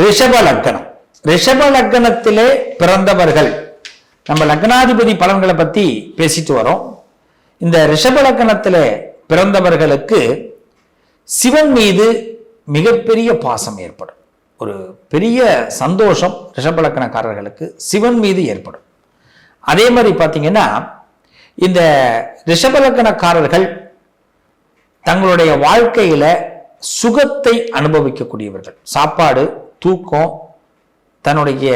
ரிஷப லக்கணம் ரிஷப லக்கணத்திலே பிறந்தவர்கள். நம்ம லக்னாதிபதி பலன்களை பத்தி பேசிட்டு வரோம். இந்த ரிஷப லக்கணத்திலே பிறந்தவர்களுக்கு சிவன் மீது மிகப்பெரிய பாசம் ஏற்படும். ஒரு பெரிய சந்தோஷம் ரிஷபலக்கணக்காரர்களுக்கு சிவன் மீது ஏற்படும். அதே மாதிரி பார்த்தீங்கன்னா இந்த ரிஷபலக்கணக்காரர்கள் தங்களுடைய வாழ்க்கையில சுகத்தை அனுபவிக்கக்கூடியவர்கள். சாப்பாடு தூக்கம் தன்னுடைய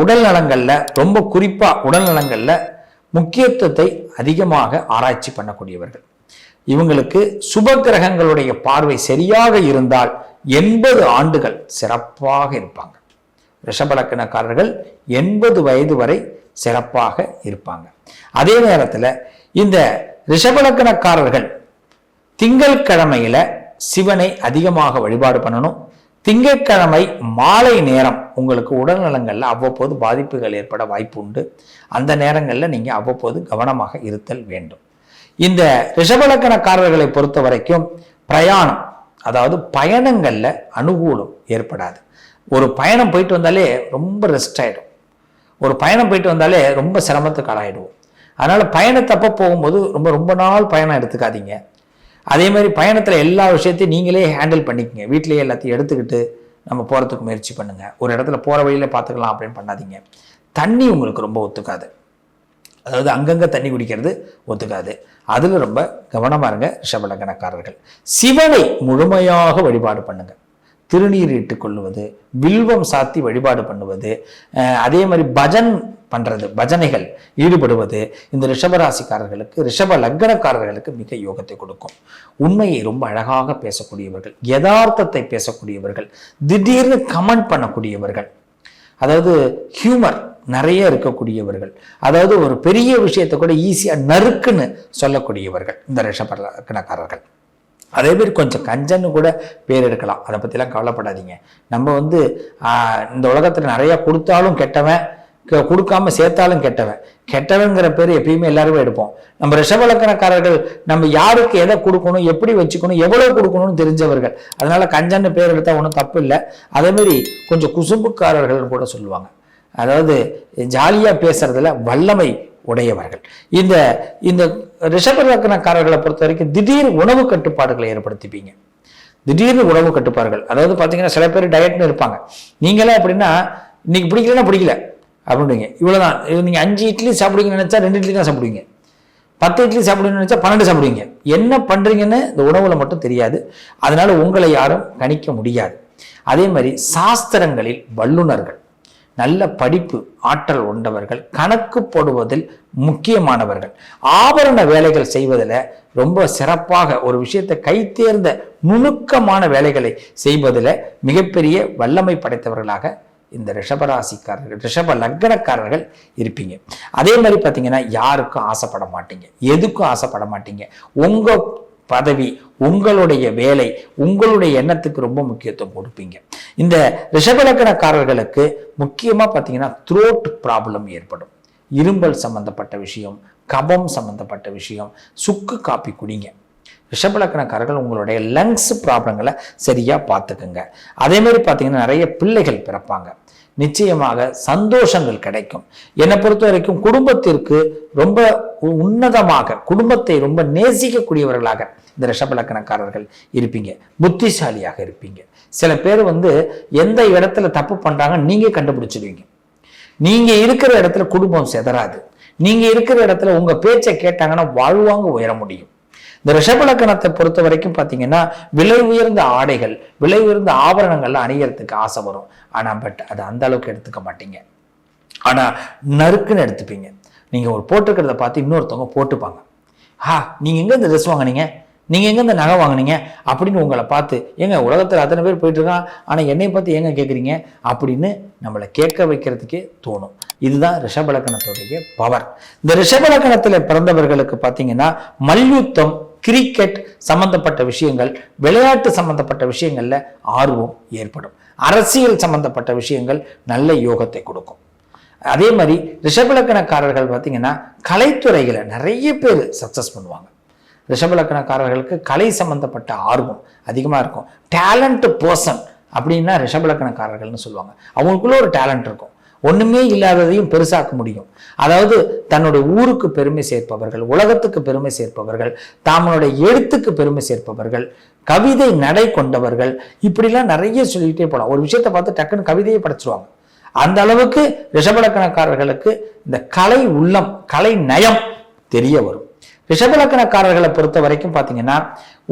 உடல் நலங்களில் ரொம்ப குறிப்பாக உடல் நலங்களில் முக்கியத்துவத்தை அதிகமாக ஆராய்ச்சி பண்ணக்கூடியவர்கள். இவங்களுக்கு சுப கிரகங்களுடைய பார்வை சரியாக இருந்தால் எண்பது ஆண்டுகள் சிறப்பாக இருப்பாங்க. ரிஷபலக்கணக்காரர்கள் எண்பது வயது வரை சிறப்பாக இருப்பாங்க. அதே நேரத்தில் இந்த ரிஷபலக்கணக்காரர்கள் திங்கட்கிழமையில சிவனை அதிகமாக வழிபாடு பண்ணணும். திங்கட்கிழமை மாலை நேரம் உங்களுக்கு உடல்நலங்களில் அவ்வப்போது பாதிப்புகள் ஏற்பட வாய்ப்பு உண்டு அந்த நேரங்களில் நீங்கள் அவ்வப்போது கவனமாக இருத்தல் வேண்டும். இந்த ரிஷபலக்கணக்காரர்களை பொறுத்த வரைக்கும் பிரயாணம் அதாவது பயணங்களில் அனுகூலம் ஏற்படாது. ஒரு பயணம் போயிட்டு வந்தாலே ரொம்ப ரெஸ்ட் ஆகிடும் ஒரு பயணம் போயிட்டு வந்தாலே ரொம்ப சிரமத்துக்கு ஆளாயிடுவோம். அதனால் பயணத்தப்போ போகும்போது ரொம்ப ரொம்ப நாள் பயணம் எடுத்துக்காதீங்க. அதே மாதிரி பயணத்தில் எல்லா விஷயத்தையும் நீங்களே ஹேண்டில் பண்ணிக்கங்க. வீட்டிலேயே எல்லாத்தையும் எடுத்துக்கிட்டு நம்ம போகிறதுக்கு முயற்சி பண்ணுங்கள் ஒரு இடத்துல போகிற வழியில் பார்த்துக்கலாம் அப்படின்னு பண்ணாதீங்க. தண்ணி உங்களுக்கு ரொம்ப ஒத்துக்காது. அதாவது அங்கங்கே தண்ணி குடிக்கிறது ஒத்துக்காது. அதில் ரொம்ப கவனமாக இருங்க ரிஷபலக்கணக்காரர்கள் சிவனை முழுமையாக வழிபாடு பண்ணுங்கள் திருநீர் இட்டுக் கொள்ளுவது வில்வம் சாத்தி வழிபாடு பண்ணுவது அதே மாதிரி பஜன் பண்ணுறது பஜனைகள் ஈடுபடுவது இந்த ரிஷபராசிக்காரர்களுக்கு ரிஷப லக்னக்காரர்களுக்கு மிக யோகத்தை கொடுக்கும். உண்மையை ரொம்ப அழகாக பேசக்கூடியவர்கள் யதார்த்தத்தை பேசக்கூடியவர்கள் திடீர்னு கமெண்ட் பண்ணக்கூடியவர்கள் அதாவது ஹியூமர் நிறைய இருக்கக்கூடியவர்கள் அதாவது ஒரு பெரிய விஷயத்தை கூட ஈஸியாக நறுக்குன்னு சொல்லக்கூடியவர்கள் இந்த ரிஷப லக்னக்காரர்கள். அதே மாதிரி கொஞ்சம் கஞ்சன்னு கூட பேர் எடுக்கலாம். அதை பற்றிலாம் கவலைப்படாதீங்க. நம்ம வந்து இந்த உலகத்தில் நிறையா கொடுத்தாலும் கெட்டவன் கொடுக்காம சேர்த்தாலும் கெட்டவன். கெட்டவங்கிற பேர் எப்பயுமே எல்லாருமே எடுப்போம். நம்ம ரிஷபலக்கணக்காரர்கள் நம்ம யாருக்கு எதை கொடுக்கணும் எப்படி வச்சுக்கணும் எவ்வளவு கொடுக்கணும்னு தெரிஞ்சவர்கள். அதனால கஞ்சன்னு பேர் எடுத்தால் ஒன்றும் தப்பு இல்லை. அதேமாரி கொஞ்சம் குசும்புக்காரர்கள் கூட சொல்லுவாங்க. அதாவது ஜாலியாக பேசுறதுல வல்லமை உடையவர்கள். இந்த இந்த ரிஷபலக்கணக்காரர்களை பொறுத்த வரைக்கும் திடீர் உணவு கட்டுப்பாடுகளை ஏற்படுத்திப்பீங்க. திடீர்னு உணவு கட்டுப்பாடுகள். அதாவது பார்த்தீங்கன்னா சில பேர் டயட்னு இருப்பாங்க. நீங்களே அப்படின்னா இன்னைக்கு பிடிக்கலன்னா பிடிக்கல. அப்படின்னு இவ்வளோதான் நீங்கள் அஞ்சு இட்லி சாப்பிடுவீங்கன்னு நினச்சா ரெண்டு இட்லி தான் சாப்பிடுவீங்க. பத்து இட்லி சாப்பிடுவீங்கன்னு நினச்சா பன்னெண்டு சாப்பிடுவீங்க. என்ன பண்ணுறீங்கன்னு இந்த உணவுல மட்டும் தெரியாது. அதனால் உங்களை யாரும் கணிக்க முடியாது. அதே மாதிரி சாஸ்திரங்களில் வல்லுனர்கள் நல்ல படிப்பு ஆற்றல் உண்டவர்கள் கணக்கு போடுவதில் முக்கியமானவர்கள். ஆபரண வேலைகள் செய்வதில் ரொம்ப சிறப்பாக ஒரு விஷயத்தை கைத்தேர்ந்த நுணுக்கமான வேலைகளை செய்வதில் மிகப்பெரிய வல்லமை படைத்தவர்களாக இந்த ரிஷபராசிக்காரர்கள் ரிஷப லக்னக்காரர்கள் இருப்பீங்க. அதே மாதிரி பார்த்தீங்கன்னா யாருக்கும் ஆசைப்பட மாட்டீங்க. எதுக்கும் ஆசைப்பட மாட்டீங்க. உங்கள் பதவி உங்களுடைய வேலை உங்களுடைய எண்ணத்துக்கு ரொம்ப முக்கியத்துவம் கொடுப்பீங்க. இந்த ரிஷபலக்கணக்காரர்களுக்கு முக்கியமாக பார்த்தீங்கன்னா த்ரோட் ப்ராப்ளம் ஏற்படும். இரும்பல் சம்பந்தப்பட்ட விஷயம் கபம் சம்பந்தப்பட்ட விஷயம் சுக்கு காப்பி குடிங்க. ரிஷபலக்கணக்காரர்கள் உங்களுடைய லங்ஸ் ப்ராப்ளங்களை சரியா பார்த்துக்குங்க. அதே மாதிரி பார்த்தீங்கன்னா நிறைய பிள்ளைகள் பிறப்பாங்க. நிச்சயமாக சந்தோஷங்கள் கிடைக்கும். என்னை பொறுத்த வரைக்கும் குடும்பத்திற்கு ரொம்ப உன்னதமாக குடும்பத்தை ரொம்ப நேசிக்கக்கூடியவர்களாக இந்த ரிஷபலக்கணக்காரர்கள் இருப்பீங்க. புத்திசாலியாக இருப்பீங்க. சில பேர் வந்து எந்த இடத்துல தப்பு பண்றாங்க நீங்க கண்டுபிடிச்சிடுவீங்க. நீங்க இருக்கிற இடத்துல குடும்பம் செதறாது. நீங்க இருக்கிற இடத்துல உங்க பேச்சை கேட்டாங்கன்னா வாழ்வாங்க உயர முடியும். இந்த ரிஷபலக்கணத்தை பொறுத்த வரைக்கும் பார்த்தீங்கன்னா விலை உயர்ந்த ஆடைகள் விலை உயர்ந்த ஆபரணங்கள்லாம் அணியறதுக்கு ஆசை வரும். ஆனால் பட் அதை அந்த அளவுக்கு எடுத்துக்க மாட்டீங்க. ஆனால் நறுக்குன்னு எடுத்துப்பீங்க. நீங்கள் ஒரு போட்டிருக்கிறத பார்த்து இன்னொருத்தவங்க போட்டுப்பாங்க. ஆ நீங்கள் எங்கே இந்த ட்ரெஸ் வாங்குனீங்க? நீங்கள் எங்கே இந்த நகை வாங்குனீங்க? அப்படின்னு உங்களை பார்த்து ஏங்க உலகத்தில் அத்தனை பேர் போயிட்டுருக்கான் ஆனால் என்னை பார்த்து ஏங்க கேட்குறீங்க அப்படின்னு நம்மளை கேட்க வைக்கிறதுக்கே தோணும். இதுதான் ரிஷபலக்கணத்துடைய பவர் இந்த ரிஷபலக்கணத்தில் பிறந்தவர்களுக்கு பார்த்தீங்கன்னா மல்யுத்தம் கிரிக்கெட் சம்பந்தப்பட்ட விஷயங்கள் விளையாட்டு சம்பந்தப்பட்ட விஷயங்களில் ஆர்வம் ஏற்படும். அரசியல் சம்பந்தப்பட்ட விஷயங்கள் நல்ல யோகத்தை கொடுக்கும். அதே மாதிரி ரிஷபலக்கணக்காரர்கள் பார்த்தீங்கன்னா கலைத்துறைகளை நிறைய பேர் சக்ஸஸ் பண்ணுவாங்க. ரிஷபலக்கணக்காரர்களுக்கு கலை சம்பந்தப்பட்ட ஆர்வம் அதிகமாக இருக்கும். டேலண்ட் பர்சன் அப்படின்னா ரிஷபலக்கணக்காரர்கள்னு சொல்லுவாங்க. அவங்களுக்குள்ள ஒரு டேலண்ட் இருக்கும். ஒன்றுமே இல்லாததையும் பெருசாக்க முடியும். அதாவது தன்னுடைய ஊருக்கு பெருமை சேர்ப்பவர்கள் உலகத்துக்கு பெருமை சேர்ப்பவர்கள் தம்முடைய எழுத்துக்கு பெருமை சேர்ப்பவர்கள் கவிதை நடை கொண்டவர்கள் இப்படிலாம் நிறைய சொல்லிக்கிட்டே போகலாம் ஒரு விஷயத்தை பார்த்து டக்குன்னு கவிதையை படைச்சிருவாங்க. அந்த அளவுக்கு ரிஷபலக்கணக்காரர்களுக்கு இந்த கலை உள்ளம் கலை நயம் தெரிய வரும். ரிஷபலக்கணக்காரர்களை பொறுத்த வரைக்கும் பார்த்தீங்கன்னா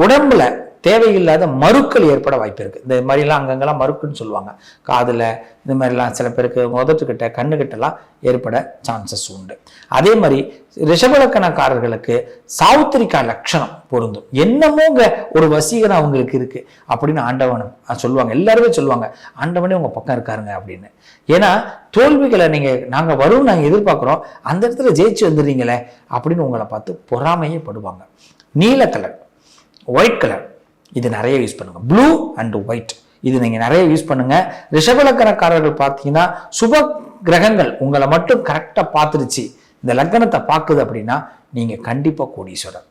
உடம்புல தேவையில்லாத மறுக்கள் ஏற்பட வாய்ப்பு இருக்குது இந்த மாதிரிலாம் அங்கங்கெல்லாம் மறுக்குன்னு சொல்லுவாங்க. காதில் இந்த மாதிரிலாம் சில பேருக்கு உதட்டுக்கிட்ட கண்ணுக்கிட்டலாம் ஏற்பட சான்சஸ் உண்டு. அதே மாதிரி ரிஷபலக்கணக்காரர்களுக்கு சாவுத்திரிக்கா லட்சணம் பொருந்தும். என்னமோங்க ஒரு வசீகரம் அவங்களுக்கு இருக்குது அப்படின்னு ஆண்டவனம் சொல்லுவாங்க. எல்லாருமே சொல்லுவாங்க ஆண்டவனே உங்கள் பக்கம் இருக்காருங்க அப்படின்னு. ஏன்னா தோல்விகளை நீங்கள் நாங்கள் வரும் நாங்கள் எதிர்பார்க்குறோம். அந்த இடத்துல ஜெயிச்சு வந்துடுறீங்களே அப்படின்னு உங்களை பார்த்து பொறாமையே படுவாங்க நீல கலர் ஒயிட் கலர் இது நிறைய யூஸ் பண்ணுங்க. ப்ளூ அண்ட் ஒயிட் இது நீங்க நிறைய யூஸ் பண்ணுங்க. ரிஷபலக்கணக்காரர்கள் பார்த்தீங்கன்னா சுப கிரகங்கள் உங்களை மட்டும் கரெக்டாக பார்த்துருச்சு இந்த லக்கணத்தை பார்க்குது அப்படின்னா நீங்க கண்டிப்பாக கோடீஸ்வரர்.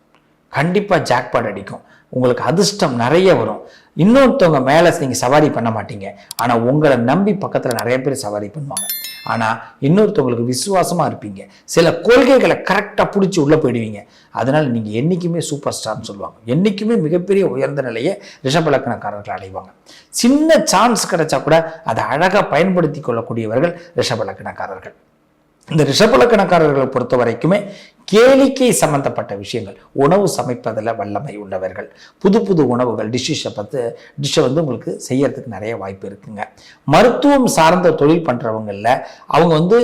கண்டிப்பாக ஜாக்பாட் அடிக்கும். உங்களுக்கு அதிர்ஷ்டம் நிறைய வரும். இன்னொருத்தவங்க மேலே நீங்கள் சவாரி பண்ண மாட்டீங்க. ஆனால் உங்களை நம்பி பக்கத்தில் நிறைய பேர் சவாரி பண்ணுவாங்க. ஆனால் இன்னொருத்தவங்களுக்கு விசுவாசமா இருப்பீங்க. சில கொள்கைகளை கரெக்டாக பிடிச்சி உள்ளே போயிடுவீங்க. அதனால் நீங்கள் என்றைக்குமே சூப்பர் ஸ்டார்னு சொல்லுவாங்க. என்றைக்குமே மிகப்பெரிய உயர்ந்த நிலையை ரிஷபலக்கணக்காரர்கள் அடைவாங்க. சின்ன சான்ஸ் கிடைச்சா கூட அதை அழகாக பயன்படுத்தி கொள்ளக்கூடியவர்கள் ரிஷபலக்கணக்காரர்கள். இந்த ரிஷபலக்கணக்காரர்களை பொறுத்த வரைக்குமே கேளிக்கை சம்பந்தப்பட்ட விஷயங்கள் உணவு சமைப்பதில் வல்லமை உள்ளவர்கள் புது புது உணவுகள் டிஷ்ஷை பார்த்து டிஷ்ஷை வந்து உங்களுக்கு செய்யறதுக்கு நிறைய வாய்ப்பு இருக்குங்க. மருத்துவம் சார்ந்த தொழில் பண்ணுறவங்களில் அவங்க வந்து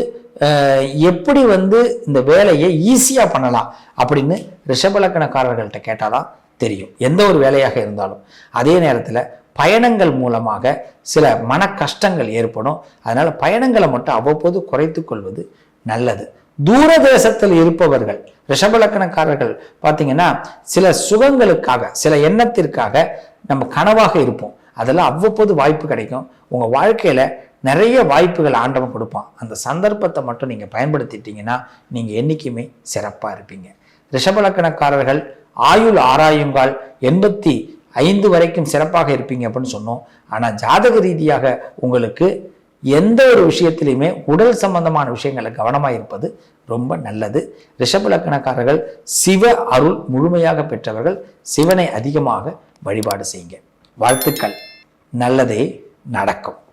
எப்படி வந்து இந்த வேலையை ஈஸியாக பண்ணலாம் அப்படின்னு ரிஷபலக்கணக்காரர்கள்ட்ட கேட்டாதான் தெரியும். எந்த ஒரு வேலையாக இருந்தாலும். அதே நேரத்தில் பயணங்கள் மூலமாக சில மன கஷ்டங்கள் ஏற்படும். அதனால் பயணங்களை மட்டும் அவ்வப்போது குறைத்து கொள்வது நல்லது. தூர தேசத்தில் இருப்பவர்கள் ரிஷபலக்கணக்காரர்கள் பார்த்தீங்கன்னா சில சுகங்களுக்காக சில எண்ணத்திற்காக நம்ம கனவாக இருப்போம். அதெல்லாம் அவ்வப்போது வாய்ப்பு கிடைக்கும். உங்கள் வாழ்க்கையில் நிறைய வாய்ப்புகள் ஆண்டவன் கொடுப்பான். அந்த சந்தர்ப்பத்தை மட்டும் நீங்கள் பயன்படுத்திட்டீங்கன்னா நீங்கள் என்றைக்குமே சிறப்பாக இருப்பீங்க. ரிஷபலக்கணக்காரர்கள் ஆயுள் ஆராயுங்கால் எண்பத்தி ஐந்து வரைக்கும் சிறப்பாக இருப்பீங்க அப்படின்னு சொன்னோம். ஆனால் ஜாதக ரீதியாக உங்களுக்கு எந்த ஒரு விஷயத்திலையுமே உடல் சம்பந்தமான விஷயங்களை கவனமாக இருப்பது ரொம்ப நல்லது. ரிஷபலக்கணக்காரர்கள் சிவ அருள் முழுமையாக பெற்றவர்கள் சிவனை அதிகமாக வழிபாடு செய்யுங்க. வாழ்த்துக்கள். நல்லதே நடக்கும்.